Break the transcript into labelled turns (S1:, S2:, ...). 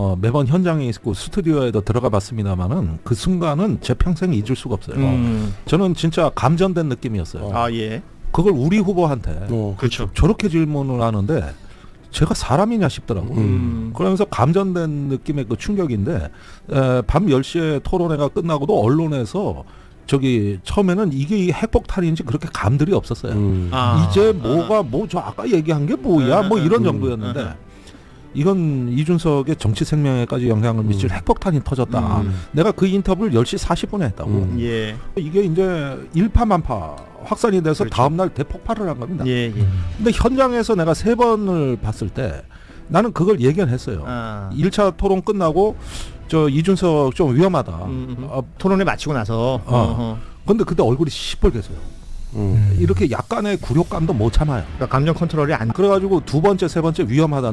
S1: 어, 매번 현장에 있고 스튜디오에도 들어가 봤습니다만은 그 순간은 제 평생 잊을 수가 없어요.
S2: 음.
S1: 저는 진짜 감전된 느낌이었어요.
S3: 어.
S2: 아 예.
S1: 그걸 우리 후보한테
S3: 어.
S2: 그렇죠.
S1: 저렇게 질문을 하는데 제가 사람이냐 싶더라고.
S3: 음.
S1: 그러면서 감전된 느낌의 그 충격인데 에, 밤 10시에 토론회가 끝나고도 언론에서 저기 처음에는 이게 이 핵폭탄인지 그렇게 감들이 없었어요.
S3: 음.
S2: 아.
S1: 이제 뭐가 뭐 저 아까 얘기한 게 뭐야 뭐 이런
S3: 음.
S1: 정도였는데 이건 이준석의 정치 생명에까지 영향을 미칠
S3: 음.
S1: 핵폭탄이 터졌다.
S3: 음.
S1: 내가 그 인터뷰를 10시 40분에 했다고.
S3: 음.
S2: 예.
S1: 이게 이제 일파만파 확산이 돼서
S2: 그렇죠.
S1: 다음 날 대폭발을 한 겁니다.
S2: 예. 예.
S1: 근데 현장에서 내가 세 번을 봤을 때 나는 그걸 예견했어요.
S2: 아.
S1: 1차 토론 끝나고 저 이준석 좀 위험하다.
S2: 음, 음.
S1: 어,
S2: 토론회 마치고 나서.
S1: 어.
S2: 어허.
S1: 근데 그때 얼굴이 시뻘개서요.
S3: 음.
S1: 이렇게 약간의 굴욕감도 못 참아요.
S2: 그러니까 감정 컨트롤이 안
S1: 그래가지고 두 번째 세 번째 위험하다.